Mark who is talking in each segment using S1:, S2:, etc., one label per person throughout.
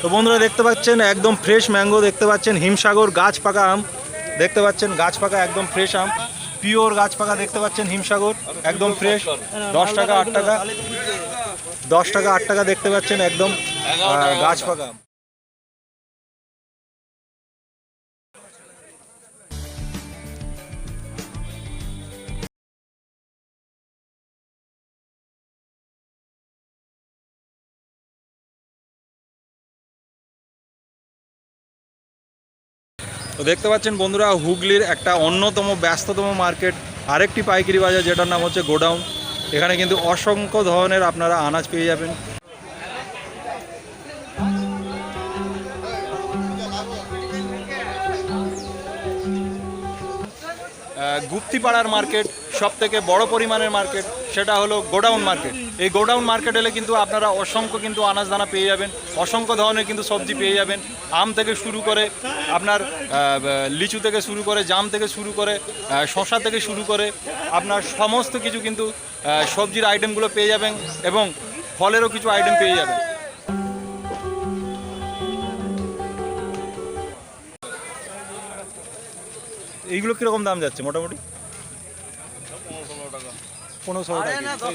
S1: তো বন্ধুরা দেখতে পাচ্ছেন একদম ফ্রেশ ম্যাঙ্গো দেখতে পাচ্ছেন হিমসাগর গাছ পাকা আম, দেখতে পাচ্ছেন গাছ পাকা একদম ফ্রেশ আম পিওর গাছ পাকা দেখতে পাচ্ছেন হিমসাগর, একদম ফ্রেশ দশ টাকা আট টাকা, দশ টাকা আট টাকা দেখতে পাচ্ছেন একদম গাছ পাকা তো দেখতে পাচ্ছেন বন্ধুরা, হুগলির একটা অন্যতম ব্যস্ততম মার্কেট, আরেকটি পাইকারি বাজার যেটার নাম হচ্ছে গোডাউন। এখানে কিন্তু অসংখ্য ধরনের আপনারা আনাজ পেয়ে যাবেন। গুপ্তিপাড়ার মার্কেট সব থেকে বড় পরিমাণের মার্কেট, সেটা হলো গোডাউন মার্কেট। এই গোডাউন মার্কেট এলে কিন্তু আপনারা অসংখ্য কিন্তু আনাজ দানা পেয়ে যাবেন, অসংখ্য ধরনের কিন্তু সবজি পেয়ে যাবেন, আম থেকে শুরু করে আপনার লিচু থেকে শুরু করে, জাম থেকে শুরু করে শশা থেকে শুরু করে আপনার সমস্ত কিছু কিন্তু সবজির আইটেমগুলো পেয়ে যাবেন এবং ফলেরও কিছু আইটেম পেয়ে যাবেন। এইগুলো কীরকম দাম যাচ্ছে মোটামুটি? পনেরো ষোলো টাকা। কেজি,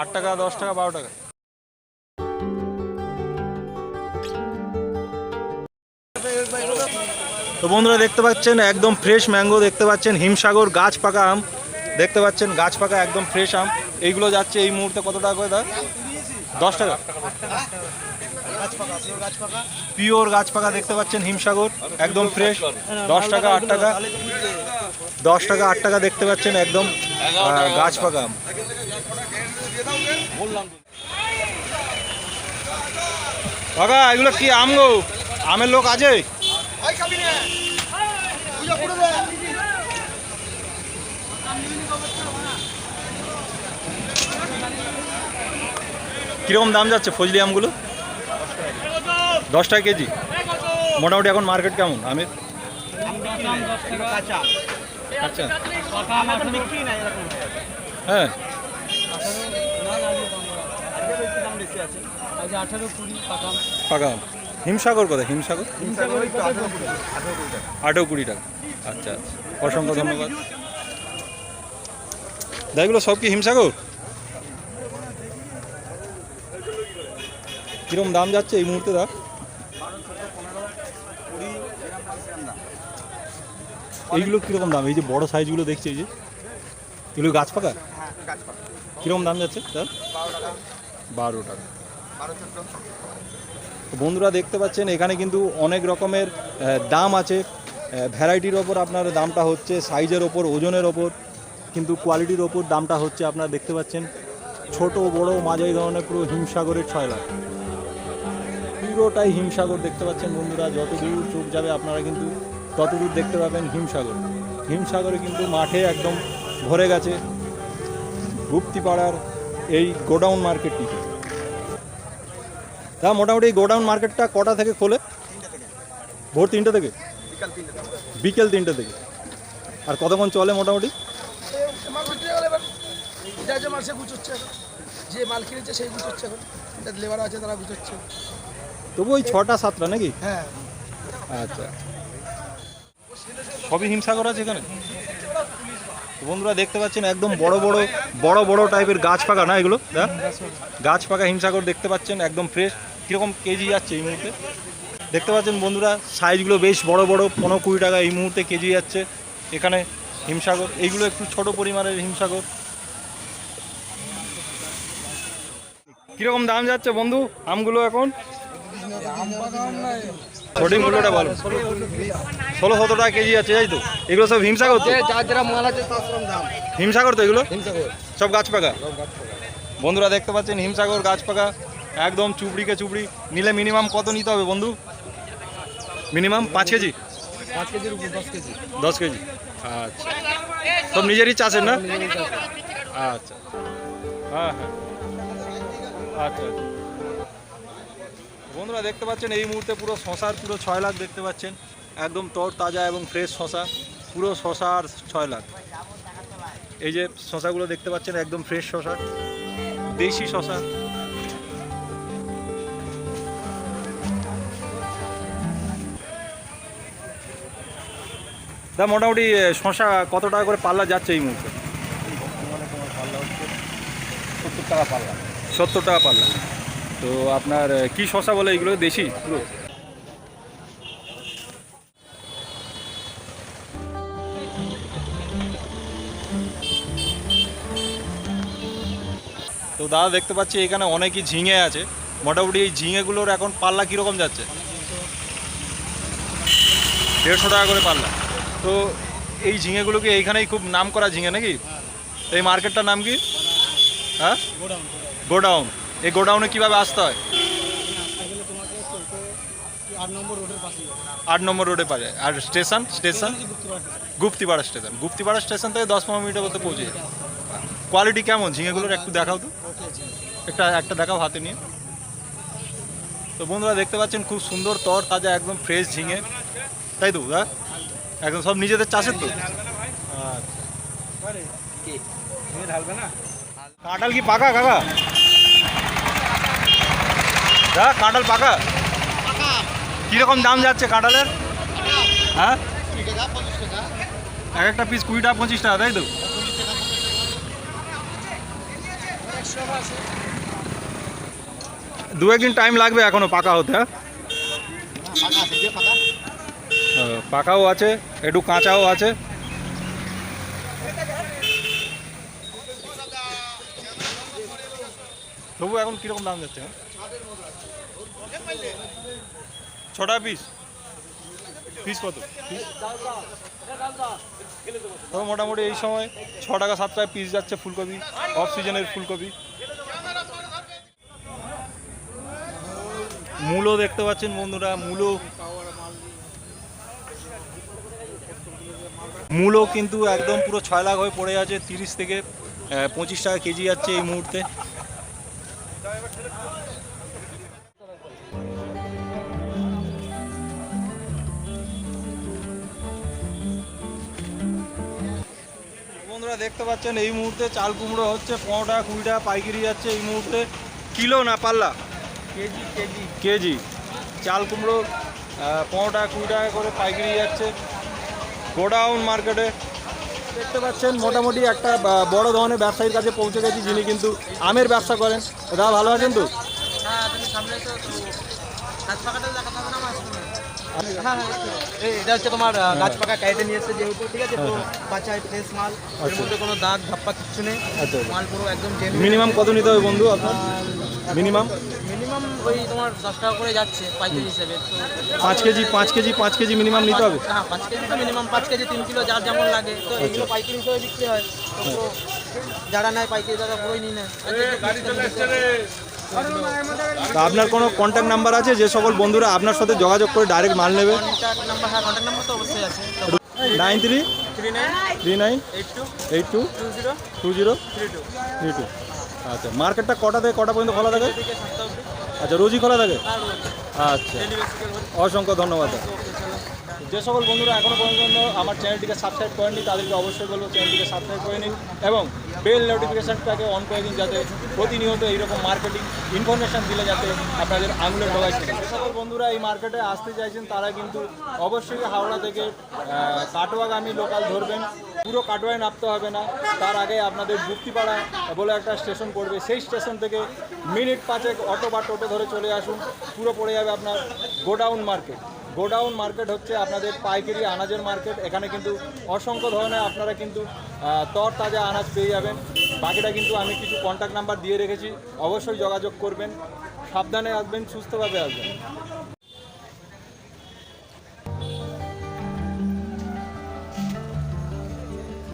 S1: আট টাকা দশ টাকা বারো টাকা। তো বন্ধুরা দেখতে পাচ্ছেন একদম ফ্রেশ ম্যাঙ্গো দেখতে পাচ্ছেন হিমসাগর গাছ পাকা আম দেখতে পাচ্ছেন গাছ পাকা একদম ফ্রেশ আম। এইগুলো যাচ্ছে এই মুহূর্তে কত টাকা করে দা দশ টাকা। পিওর গাছ পাকা দেখতে পাচ্ছেন, হিমসাগর, একদম ফ্রেশ দশ টাকা, আট টাকা। দশ টাকা, আট টাকা দেখতে পাচ্ছেন একদম গাছ পাকা। কাকা, এগুলো কি আম গো? আমের লোক আছে? কীরকম দাম যাচ্ছে ফজলি আমগুলো? দশ টাকা কেজি। মোটামুটি এখন মার্কেট কেমন? আমের? আচ্ছা। হ্যাঁ। হিমসাগর কোথায়? হিমসাগর? আঠেরো কুড়ি টাকা। আচ্ছা আচ্ছা। অসংখ্য ধন্যবাদ। দাইগুলো সব কি হিমসাগর? কিরম দাম যাচ্ছে এই মুহূর্তে দা এইগুলো কীরকম দাম? এই যে বড় সাইজগুলো দেখছি, এই যে। এগুলো গাছ পাকা? কীরকম দাম যাচ্ছে স্যার বারো টাকা। বন্ধুরা দেখতে পাচ্ছেন, এখানে কিন্তু অনেক রকমের দাম আছে। ভ্যারাইটির ওপর আপনার দামটা হচ্ছে, সাইজের ওপর, ওজনের ওপর, কিন্তু কোয়ালিটির ওপর দামটা হচ্ছে, আপনারা দেখতে পাচ্ছেন, ছোট, বড়, মাঝারি ধরনের পুরো হিমসাগরের ছয় লাখ। পুরোটাই হিমসাগর দেখতে পাচ্ছেন বন্ধুরা। যত দূর চোখ যাবে আপনারা কিন্তু ততদূর দেখতে পাবেন হিমসাগর। হিমসাগরে কিন্তু মাঠে একদম ভরে গেছে গুপ্তিপাড়ার এই গোডাউন মার্কেটটিতে তা মোটামুটি এই গোডাউন মার্কেটটা কটা থেকে খোলে? ভোর তিনটে থেকে? বিকেল তিনটে থেকে। আর কতক্ষণ চলে মোটামুটি?
S2: যা মাল কিনেছে সেই গুছোচ্ছে এখন। লেবার আছে তারা গুছোচ্ছে।
S1: তবু ওই ছটা সাতটা নাকি?
S2: হ্যাঁ।
S1: আচ্ছা। সবই হিমসাগর আছে এখানে? বন্ধুরা দেখতে পাচ্ছেন একদম বড় বড় বড় বড় টাইপের গাছ পাকা না এগুলো? দেখ গাছ পাকা হিমসাগর দেখতে পাচ্ছেন একদম ফ্রেশ কীরকম কেজি যাচ্ছে এই মুহূর্তে? দেখতে পাচ্ছেন বন্ধুরা সাইজগুলো বেশ বড় বড়। পনেরো কুড়ি টাকা এই মুহূর্তে কেজি যাচ্ছে এখানে হিমসাগর। এইগুলো একটু ছোট পরিমাণের হিমসাগর। কীরকম দাম যাচ্ছে বন্ধু আমগুলো এখন? ছোটিং মূল্যটা বলো ষোলো সতেরো টাকা কেজি আছে তাই তো এগুলো সব হিমসাগর তো হিমসাগর তো এগুলো সব গাছ পাকা বন্ধুরা দেখতে পাচ্ছেন হিমসাগর গাছ পাকা একদম চুবড়িকে চুপড়ি নিলে মিনিমাম কত নিতে হবে বন্ধু মিনিমাম পাঁচ
S2: দশ কেজি।
S1: দশ কেজি আচ্ছা সব নিজেরই চাষের না আচ্ছা হ্যাঁ হ্যাঁ আচ্ছা আচ্ছা বন্ধুরা দেখতে পাচ্ছেন এই মুহূর্তে পুরো শশার পুরো ছয় লাখ দেখতে পাচ্ছেন। একদম তর তাজা এবং ফ্রেশ শশা পুরো শশা আর ছয় লাখ। এই যে শশাগুলো দেখতে পাচ্ছেন একদম ফ্রেশ শশা দেশি শশা। দা মোটামুটি শশা কত টাকা করে পাল্লা যাচ্ছে এই মুহূর্তে?
S3: সত্তর টাকা পাল্লা।
S1: সত্তর টাকা পাল্লা। তো আপনার কি শশা বলে এগুলো? দেশি? পুরো তো দাদা দেখতে পাচ্ছি এখানে অনেকই ঝিঙে আছে। মোটামুটি এই ঝিঙেগুলোর এখন পাল্লা কীরকম যাচ্ছে? দেড়শো টাকা করে পাল্লা। তো এই ঝিঙেগুলো কি এইখানেই খুব নাম করা ঝিঙে নাকি? এই মার্কেটটার নাম কি? হ্যাঁ? গোডাউন। এই গোডাউনে কীভাবে আসতে হয়?
S2: আট নম্বর
S1: রোডে পাওয়া যায় আর station? Station? Guptipara station. Guptipara station থেকে দশ পনেরো মিনিটের মধ্যে পৌঁছে যায় কোয়ালিটি কেমন? ঝিঙেগুলোর একটু দেখাও তো। একটা একটা দেখাও হাতে নিয়ে। তো বন্ধুরা দেখতে পাচ্ছেন খুব সুন্দর তর তাজা একদম ফ্রেশ ঝিঙে। তাই তো দা একদম সব নিজেদের চাষের তো?
S3: না?
S1: কাঁঠাল কি পাকা কাকা? দা কাঁঠাল পাকা? কীরকম দাম যাচ্ছে কাঁঠালের? হ্যাঁ? এক একটা পিস কুড়ি টাকা পঁচিশ টাকা তাই তো দু একদিন টাইম লাগবে এখনও পাকা হতে হ্যাঁ? হ্যাঁ, পাকাও আছে একটু কাঁচাও আছে। তবু এখন কীরকম দাম যাচ্ছে হ্যাঁ? ছটা পিস পিস কত? তো মোটামুটি এই সময় ছ টাকা সাত টাকা পিস যাচ্ছে ফুলকপি অফ সিজনের ফুলকপি। মূলো দেখতে পাচ্ছেন বন্ধুরা, মূলো। মূলো কিন্তু একদম পুরো ছয় লাখ হয়ে পড়ে আছে, তিরিশ থেকে পঁচিশ টাকা কেজি যাচ্ছে এই মুহূর্তে। বন্ধুরা দেখতে পাচ্ছেন এই মুহূর্তে চাল কুমড়ো হচ্ছে পনেরো টাকা কুড়ি টাকা পাইকারি যাচ্ছে এই মুহূর্তে। কিলো না পাল্লা?
S3: KG KG.
S1: কেজি। চাল কুমড়ো আহ, পনেরো টাকা কুড়ি টাকা করে পাইকারি যাচ্ছে। গোডাউন মার্কেটে দেখতে পাচ্ছেন মোটামুটি একটা বড় ধরনের ব্যবসায়ীর কাছে পৌঁছে গেছি যিনি কিন্তু আমের ব্যবসা করেন। দাদা ভালো আছেন তো?
S2: হ্যাঁ সামনে তো হ্যাঁ হ্যাঁ এটা হচ্ছে তোমার গাছ পাকা নিয়ে এসেছে যেহেতু ঠিক আছে? পুরো কাঁচা ফ্রেশ মাল। এর
S1: আচ্ছা।
S2: মধ্যে কোনো দাগ ধাপ্পা কিচ্ছু নেই।
S1: আচ্ছা
S2: মাল পুরো একদম
S1: মিনিমাম কত নিতে হবে বন্ধু আপনার? মিনিমাম
S2: মিনিমাম ওই তোমার দশ টাকা করে যাচ্ছে পাইকারি হিসেবে।
S1: পাঁচ কেজি পাঁচ কেজি পাঁচ কেজি মিনিমাম নিতে হবে?
S2: হ্যাঁ পাঁচ কেজি তো মিনিমাম পাঁচ কেজি তিন কিলো যার যেমন লাগে। তো
S1: আচ্ছা।
S2: পাইকারি হিসেবে বিক্রি হয়। তো যারা নেয় পাইকারি তারা পুরোই নিয়ে নেয়।
S1: তা আপনার কোনো কন্ট্যাক্ট নাম্বার আছে? যে সকল বন্ধুরা আপনার সাথে যোগাযোগ করে ডাইরেক্ট মাল নেবে? Nine three
S2: three nine eight two
S1: two
S2: zero three two.
S1: আচ্ছা মার্কেটটা কটা থেকে কটা পর্যন্ত খোলা থাকে? আচ্ছা রোজই খোলা থাকে? আচ্ছা অসংখ্য ধন্যবাদ। যে সকল বন্ধুরা এখনও পর্যন্ত আমার চ্যানেলটিকে সাবস্ক্রাইব করেননি, তাদেরকে অবশ্যই বলব চ্যানেলটিকে সাবস্ক্রাইব করে নিন এবং বেল নোটিফিকেশনটাকে অন করে দিন যাতে প্রতিনিয়ত এইরকম মার্কেটিং ইনফরমেশন দিলে যাতে আপনাদের ডগায় ছিল যে সকল বন্ধুরা এই মার্কেটে আসতে চাইছেন, তারা কিন্তু অবশ্যই হাওড়া থেকে কাটোয়াগামী লোকাল ধরবেন। পুরো কাটোয়ায় নামতে হবে না, তার আগে আপনাদের গুপ্তিপাড়া বলে একটা স্টেশন পড়বে। সেই স্টেশন থেকে মিনিট পাঁচেক অটো বা টোটো ধরে চলে আসুন, পুরো পড়ে যাবে আপনার গোডাউন মার্কেট গোডাউন মার্কেট হচ্ছে আপনাদের পাইকারি আনাজের মার্কেট। এখানে কিন্তু অসংখ্য ধরনের আপনারা কিন্তু তর তাজা আনাজ পেয়ে যাবেন। বাকিটা কিন্তু আমি কিছু কন্ট্যাক্ট নাম্বার দিয়ে রেখেছি। অবশ্যই যোগাযোগ করবেন। সাবধানে আসবেন, সুস্থভাবে আসবেন।